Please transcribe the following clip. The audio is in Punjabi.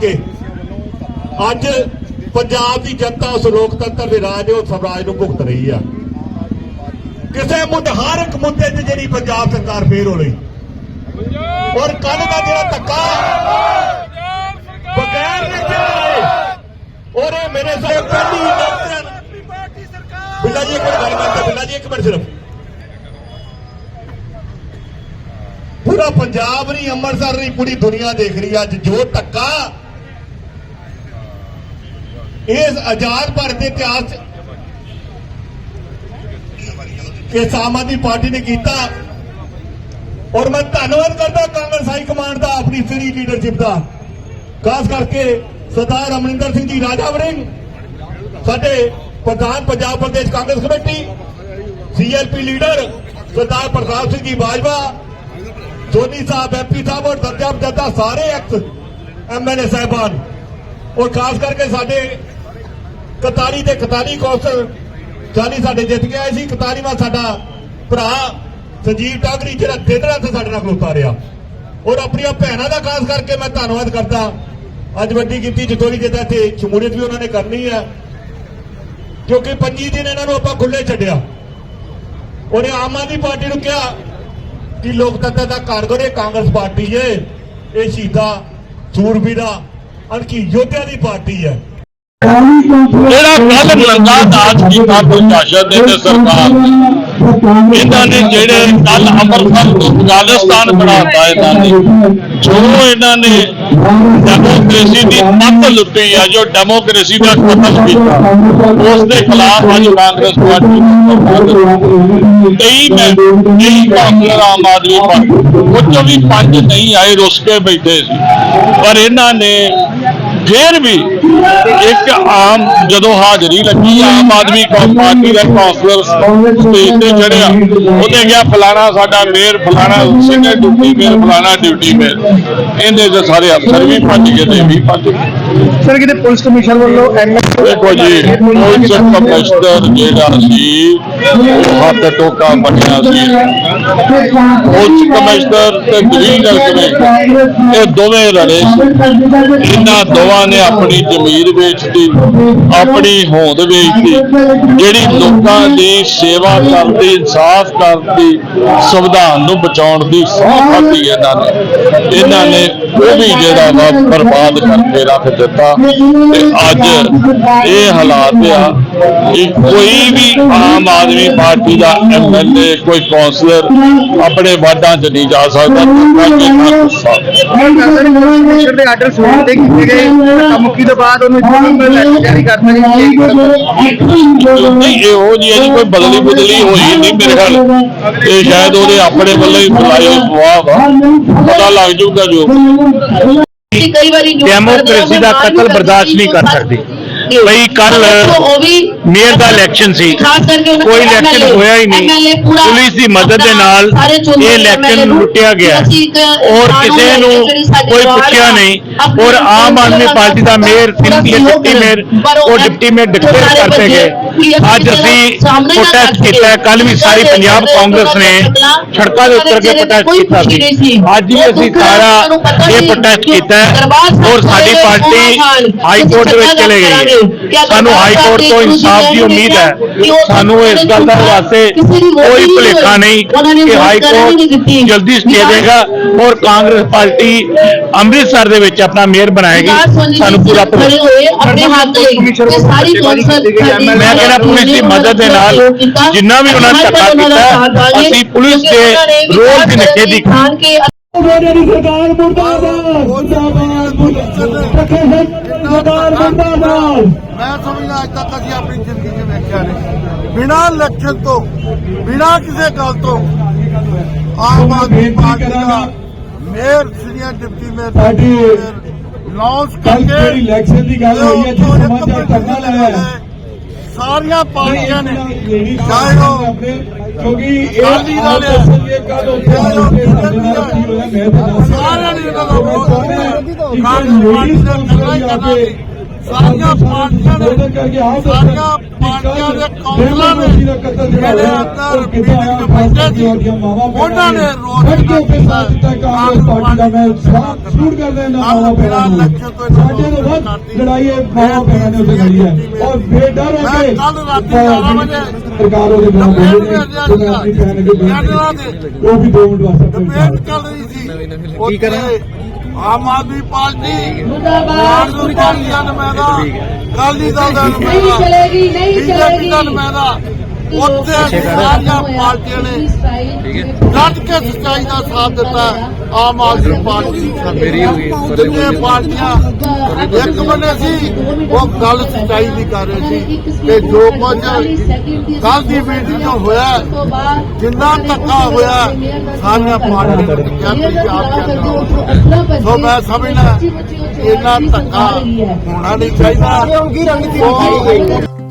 ਕੇ। ਅੱਜ ਪੰਜਾਬ ਦੀ ਜਨਤਾ ਉਸ ਲੋਕਤੰਤਰ ਦੇ ਰਾਜ ਉਸ ਸਵਰਾਜ ਨੂੰ ਭੁਗਤ ਰਹੀ ਆ। ਕਿਸੇ ਮੁੱਦ ਹਰ ਇੱਕ ਮੁੱਦੇ ਚ ਜਿਹੜੀ ਪੰਜਾਬ ਸਰਕਾਰ ਫੇਰ ਹੋ ਰਹੀ। ਔਰ ਕੱਲ ਦਾ ਜਿਹੜਾ ਧੱਕਾ ਬਗੈਰ ਲਿਖੇ ਔਰ ਇਹ ਮੇਰੇ ਸਾਹਮਣੇ ਪਹਿਲੀ ਇਲੈਕਸ਼ਨ ਬਿੱਲਾ ਜੀ, ਇੱਕ ਮਿੰਟ ਗੱਲ ਕਰਦੇ ਬਿੱਲਾ ਜੀ, ਇੱਕ ਮਿੰਟ ਸਿਰਫ। ਪੂਰਾ ਪੰਜਾਬ ਨਹੀਂ, ਅੰਮ੍ਰਿਤਸਰ ਨਹੀਂ, ਪੂਰੀ ਦੁਨੀਆ ਦੇਖ ਰਹੀ ਅੱਜ ਜੋ ਧੱਕਾ ਇਸ ਆਜ਼ਾਦ ਭਾਰਤ ਦੇ ਇਤਿਹਾਸ 'ਚ ਇਸ ਆਮ ਆਦਮੀ ਪਾਰਟੀ ਨੇ ਕੀਤਾ ਔਰ ਮੈਂ ਧੰਨਵਾਦ ਕਰਦਾ ਕਾਂਗਰਸ ਹਾਈ ਕਮਾਂਡ ਦਾ ਆਪਣੀ ਸਰੀ ਲੀਡਰਸ਼ਿਪ ਦਾ ਖਾਸ ਕਰਕੇ ਸਰਦਾਰ ਅਮਰਿੰਦਰ ਸਿੰਘ ਜੀ ਰਾਜਾ ਵੜਿੰਗ ਸਾਡੇ ਪ੍ਰਧਾਨ Punjab Pradesh Congress committee CLP leader Sardar Partap Singh ji Bajwa Soni Sahib MP Sahib ਔਰ ਦਰਜਾਬ ਜੱਦਾ ਸਾਰੇ ਐਕਸ ਐਮਐਲਏ ਸਾਹਿਬਾਨ ਔਰ ਖਾਸ ਕਰਕੇ ਸਾਡੇ ਕਤਾਰੀ ਤੇ ਕਤਾਰੀ ਕੌਂਸਲ ਚਾਲੀ ਸਾਡੇ ਜਿੱਤ ਕੇ ਆਏ ਸੀ। ਕਤਾਰੀਵਾ ਸਾਡਾ ਭਰਾ ਸੰਜੀਵ ਟਾਗਰੀ ਜਿਹੜਾ ਦਿਨ ਰਾਤ ਸਾਡੇ ਨਾਲ ਖਲੋਤਾ ਰਿਹਾ। ਔਰ ਆਪਣੀਆਂ ਭੈਣਾਂ ਦਾ ਖਾਸ ਕਰਕੇ ਮੈਂ ਧੰਨਵਾਦ ਕਰਦਾ। ਅੱਜ ਵੱਡੀ ਕੀਤੀ ਜਿੱਥੋਂ ਵੀ ਜਿੱਦਾਂ ਇੱਥੇ ਸ਼ਮੂਲੀਅਤ ਵੀ ਉਹਨਾਂ ਨੇ ਕਰਨੀ ਹੈ। ਕਿਉਂਕਿ 25 ਦਿਨ ਇਹਨਾਂ ਨੂੰ ਆਪਾਂ ਖੁੱਲੇ ਛੱਡਿਆ। ਉਹਨੇ ਆਮ ਆਦਮੀ ਪਾਰਟੀ ਨੂੰ ਕਿਹਾ ਕਿ ਲੋਕਤੰਤਰ ਦਾ ਕਾਰਗਰ ਇਹ ਕਾਂਗਰਸ ਪਾਰਟੀ ਹੈ ਇਹ ਸ਼ਹੀਦਾ ਸੂਰਬੀਰਾਂ ਅਣਕੀ ਯੋਧਿਆਂ ਦੀ ਪਾਰਟੀ ਹੈ। ਜਿਹੜਾ ਕੱਲ ਨੰਗਾ ਦਾਜ ਕੀਤਾ ਪ੍ਰਸ਼ਾਸਨ ਨੇ ਤੇ ਸਰਕਾਰ ਨੇ ਇਹਨਾਂ ਨੇ ਜਿਹੜੇ ਕੱਲ ਅੰਮ੍ਰਿਤਸਰ ਤੋਂ ਅਫਗਾਨਿਸਤਾਨ ਬਣਾਤਾ ਇਹਨਾਂ ਨੇ, ਜੋ ਇਹਨਾਂ ਨੇ ਡੈਮੋਕ੍ਰੇਸੀ ਦੀ ਮੱਤ ਲੁੱਟੀ ਆ, ਜੋ ਡੈਮੋਕ੍ਰੇਸੀ ਦਾ ਕਤਲ ਕੀਤਾ, ਉਸ ਦੇ ਖਿਲਾਫ ਅੱਜ ਕਾਂਗਰਸ ਪਾਰਟੀ ਕਈ ਮੈਂ, ਕਈ ਕਾਂਗਰਸ ਆਮ ਆਦਮੀ ਪਾਰਟੀ ਉਹ ਚੋਂ ਵੀ ਪੰਜ ਨਹੀਂ ਆਏ, ਰੁੱਸ ਕੇ ਬੈਠੇ ਸੀ। ਪਰ ਇਹਨਾਂ ਨੇ ਫਿਰ ਵੀ ਇੱਕ ਆਮ ਜਦੋਂ ਹਾਜ਼ਰੀ ਲੱਗੀ, ਆਮ ਆਦਮੀ ਪਾਰਟੀ ਦਾ ਕੌਂਸਲਰ ਸਟੇਜ ਤੇ ਚੜਿਆ ਉਹਨੇ ਕਿਹਾ, ਫਲਾਣਾ ਸਾਡਾ ਮੇਅਰ, ਫਲਾਣਾ ਸਿੰਘ ਡਿਊਟੀ ਮੇਅਰ, ਫਲਾਣਾ ਡਿਊਟੀ ਮੇਅਰ। ਇਹਦੇ ਤੇ ਸਾਰੇ ਅਫਸਰ ਵੀ ਭੱਜ ਗਏ ਤੇ ਵੀ ਭੱਜ ਗਏ। ਸਰ, ਕਿਤੇ ਪੁਲਿਸ ਕਮਿਸ਼ਨ ਵੱਲੋਂ ਐਮਐਸ ਦੇਖੋ ਜੀ, ਪੁਲਿਸ ਕਮਿਸ਼ਨਰ ਜਿਹੜਾ ਸੀ, ਉਹ ਹੱਥ ਟੋਕਾ ਬਣਿਆ ਸੀ। ਪੁਲਿਸ ਕਮਿਸ਼ਨਰ ਤੇ ਡਿਵੀਜ਼ਨਲ ਕਮਿਸ਼ਨਰ ਇਹ ਦੋਵੇਂ ਰਲੇ ਸੀ। ਇਹਨਾਂ ਦੋਵਾਂ ਨੇ ਆਪਣੀ ਜ਼ਮੀਰ ਵੇਚਤੀ, ਆਪਣੀ ਹੋਂਦ ਵੇਚਤੀ। ਜਿਹੜੀ ਲੋਕਾਂ ਦੀ ਸੇਵਾ ਕਰਦੀ, ਇਨਸਾਫ ਕਰਦੀ, ਸੰਵਿਧਾਨ ਨੂੰ ਬਚਾਉਣ ਦੀ ਸਹੁੰ ਖਾਧੀ ਇਹਨਾਂ ਨੇ। ਇਹਨਾਂ ਨੇ ਉਹ ਵੀ ਜਿਹੜਾ ਵਾ ਬਰਬਾਦ ਕਰਕੇ ਰੱਖ ਦਿੱਤਾ। ਤੇ ਅੱਜ ਇਹ ਹਾਲਾਤ ਆ ਕਿ ਕੋਈ ਵੀ ਆਮ ਆਦਮੀ ਪਾਰਟੀ ਦਾ ਐਮਐਲਏ ਕੋਈ ਕੌਂਸਲਰ ਆਪਣੇ ਵਾਰਡਾਂ 'ਚ ਨਹੀਂ ਜਾ ਸਕਦਾ। ਤਾਂ ਕਿ ਨਾ ਗੁੱਸਾ ਕਮਿਸ਼ਨ ਦੇ ਆਰਡਰ ਸੁਣ ਦੇ ਕੀਤੇ ਗਏ ਤਾਂ ਮੁੱਖੀ ਤੋਂ ਬਾਅਦ ਉਹਨੂੰ ਜੁਰਮ ਲੈਟਰ ਜਾਰੀ ਕਰਤਾ ਜੀ ਨਹੀਂ ਇਹੋ ਕੋਈ ਬਦਲੀ ਬਦਲੀ ਹੋਈ ਨਹੀਂ ਮੇਰੇ ਖਿਆਲ। ਇਹ ਸ਼ਾਇਦ ਉਹਦੇ ਆਪਣੇ ਵੱਲੋਂ ਹੀ ਬੁਲਾਈ ਸੁਆਹ ਵਾ ਪਤਾ ਲੱਗ ਜਾਊਗਾ ਜੋ। ਕਈ ਵਾਰੀ ਡੈਮੋਕ੍ਰੇਸੀ ਦਾ ਕਤਲ ਬਰਦਾਸ਼ਤ ਨਹੀਂ ਕਰ ਸਕਦੀ। ਬਈ ਕੱਲ ਉਹ ਵੀ ਮੇਅਰ ਦਾ ਇਲੈਕਸ਼ਨ ਸੀ। ਕੋਈ ਦੇ ਇਲੈਕਸ਼ਨ ਹੋਇਆ ਹੀ ਨਹੀਂ। ਪੁਲਿਸ ਦੀ ਮਦਦ ਦੇ ਨਾਲ ਇਹ ਇਲੈਕਸ਼ਨ ਲੁੱਟਿਆ ਗਿਆ। ਔਰ ਕਿਸੇ ਨੂੰ ਕੋਈ ਪੁੱਛਿਆ ਨਹੀਂ। ਔਰ ਆਮ ਆਦਮੀ ਪਾਰਟੀ ਦਾ ਮੇਅਰ ਸਿੰਪਲੀ ਸਹਿਯੋਗ ਡਿਪਟੀ ਮੇਅਰ ਉਹ ਡਿਪਟੀ ਮੇਅਰ ਡਿਕਲੇਅਰ ਕਰਤੇ ਗਏ। ਅੱਜ ਅਸੀਂ ਪ੍ਰੋਟੈਸਟ ਕੀਤਾ। ਕੱਲ ਵੀ ਸਾਰੀ ਪੰਜਾਬ ਕਾਂਗਰਸ ਨੇ ਸੜਕਾਂ ਦੇ ਉੱਤਰ ਕੇ ਪ੍ਰੋਟੈਸਟ ਕੀਤਾ ਸੀ। ਅੱਜ ਵੀ ਅਸੀਂ ਸਾਰਾ ਇਹ ਪ੍ਰੋਟੈਸਟ ਕੀਤਾ ਔਰ ਸਾਡੀ ਪਾਰਟੀ ਹਾਈ ਕੋਰਟ ਦੇ ਵਿੱਚ ਚਲੇ ਗਈ ਸਾਨੂੰ ਹਾਈ ਕੋਰਟ ਤੋਂ ਇਨਸਾਫ ਦੀ ਉਮੀਦ ਹੈ ਸਾਨੂੰ ਇਸ ਗੱਲ ਦਾ ਵਾਸਤੇ ਕੋਈ ਭੁਲੇਖਾ ਨਹੀਂ ਕਿ ਹਾਈ ਕੋਰਟ ਜਲਦੀ ਸਟੇ ਦੇਗਾ ਔਰ ਕਾਂਗਰਸ ਪਾਰਟੀ ਅੰਮ੍ਰਿਤਸਰ ਦੇ ਵਿੱਚ ਆਪਣਾ ਮੇਅਰ ਬਣਾਏਗੀ। ਸਾਨੂੰ ਪੂਰਾ ਮੈਂ ਕਹਿੰਦਾ ਪੁਲਿਸ ਦੀ ਮਦਦ ਦੇ ਨਾਲ ਜਿੰਨਾ ਵੀ ਉਹਨਾਂ ਨੇ ਧੱਕਾ ਕੀਤਾ ਅਸੀਂ ਪੁਲਿਸ ਦੇ ਰੋਲ ਦੀ ਨਿਖੇਧੀ ਕੀਤੀ ਮੋਦੀ ਦੀ ਸਰਕਾਰ ਮੁਰਦਾਬਾਦ ਮੁਰਦਾਬਾਦ ਸਰਕਾਰ ਮੁਰਦਾਬਾਦ ਮੈਂ ਸਮਝਦਾ ਅੱਜ ਤੱਕ ਅਸੀਂ ਆਪਣੀ ਜ਼ਿੰਦਗੀ 'ਚ ਵੇਖਿਆ ਨਹੀਂ ਬਿਨਾਂ ਇਲੈਕਸ਼ਨ ਤੋਂ ਬਿਨਾਂ ਕਿਸੇ ਗੱਲ ਤੋਂ ਆਮ ਆਦਮੀ ਪਾਰਟੀ ਦਾ ਮੇਅਰ ਸੀਨੀਅਰ ਡਿਪਟੀ ਮੇਅਰ ਸਾਡੀ ਲਾਂਚ ਕਰਕੇ ਇਲੈਕਸ਼ਨ ਦੀ ਗੱਲ ਹੋਈ ਹੈ, ਜਿਸ ਉਹ ਸਮਾਂ 'ਚ ਇੱਕ ਧਰਨਾ ਲਾਇਆ ਹੈ। ਸਾਰੀਆਂ ਪਾਰਟੀਆਂ ਨੇ ਚਾਹੇ ਉਹ ਕਿਉਂਕਿ ਇਹ ਅਕਾਲੀ ਦਲ ਹੈ। ਦੱਸਣਗੇ ਕੱਲ ਉੱਥੇ ਸਾਰਿਆਂ ਨੇ ਇਹਨਾਂ ਦਾ ਵਿਰੋਧ ਕੀਤਾ। ਕਾਂਗਰਸ ਕਾਂਗਰਸ ਪਾਰਟੀ ਦਾ ਲੜਾਈ ਕਰਨਾ ਸੀ। ਸਾਰੀਆਂ ਪਾਰਟੀਆਂ ਨੇ ਦੱਸਣ ਸਾਰੀਆਂ ਪਾਰਟੀਆਂ ਦੇ ਕੌਂਸਲਰਾਂ ਨੇ ਦਾ ਜਿਹੜਾ ਅੰਦਰ ਮੀਟਿੰਗ ਬੈਠੇ ਭੈਣਾਂ ਉਹਨਾਂ ਨੇ ਰੋਜ਼ ਡਟ ਕੇ ਉੱਥੇ ਸਾਥ ਦਿੱਤਾ ਕਾਂਗਰਸ ਪਾਰਟੀ ਦਾ ਮੈਂ ਸਾਥ ਸ਼ੂਟ ਕਰਦਾ ਇਹਨਾਂ ਮਾਵਾਂ ਨੂੰ। ਸਾਡੇ ਤੋਂ ਵੱਧ ਲੜਾਈ ਇਹ ਮਾਵਾਂ ਭੈਣਾਂ ਨੇ ਉੱਥੇ ਲੜੀ ਹੈ। ਔਰ ਬੇਡਰ ਹੋ ਕੇ ਮੈਂ ਕੱਲ੍ਹ ਰਾਤੀ ਗਿਆਰਾਂ ਵਜੇ ਸਰਕਾਰ ਉਹਦੇ ਨਾਲ ਡਿਬੇਟ ਬੋਲੀ ਕਰ ਰਿਹਾ ਤੇ ਮੈਂ ਆਪਣੀ ਭੈਣ ਅੱਗੇ ਕੈਨੇਡਾ ਬੇਨਤੀ ਦੇ ਉਹ ਵੀ ਦੋ ਮਿੰਟ ਵਾਸਤੇ ਡਿਬੇਟ ਚੱਲ ਰਹੀ ਸੀ। ਕੀ ਕਰਾਂ? ਆਮ ਆਦਮੀ ਪਾਰਟੀ ਮੁਰਦਾਬਾਦ ਮੁਰਦਾਬਾਦ। ਦਾ ਨੁਮਾਇੰਦਾ ਅਕਾਲੀ ਦਲ ਦਾ ਨੁਮਾਇੰਦਾ ਨਹੀਂ ਚਲੇਗੀ ਨਹੀਂ ਚਲੇਗੀ। ਦਾ ਉੱਥੇ ਸਾਰੀਆਂ ਪਾਰਟੀਆਂ ਨੇ ਡਟ ਕੇ ਸੱਚਾਈ ਦਾ ਸਾਥ ਦਿੱਤਾ। ਆਮ ਆਦਮੀ ਪਾਰਟੀ ਮੇਰੀ ਹੋ ਗਈ ਜਿੰਨੇ ਪਾਰਟੀਆਂ ਇੱਕ ਬੰਨੇ ਸੀ ਉਹ ਗੱਲ ਸੱਚਾਈ ਦੀ ਕਰ ਰਹੇ ਸੀ ਕਿ ਜੋ ਕੁਝ ਕੱਲ ਦੀ ਮੀਟਿੰਗ ਹੋਇਆ ਜਿੰਨਾ ਧੱਕਾ ਹੋਇਆ ਸਾਰੀਆਂ ਪਾਰਟੀਆਂ ਨੇ ਕਿਹਾ ਕਿ ਆਪ ਕਰਨਾ। ਸੋ ਮੈਂ ਸਮਝਦਾ ਇੰਨਾ ਧੱਕਾ ਹੋਣਾ ਨਹੀਂ ਚਾਹੀਦਾ। ਉਹ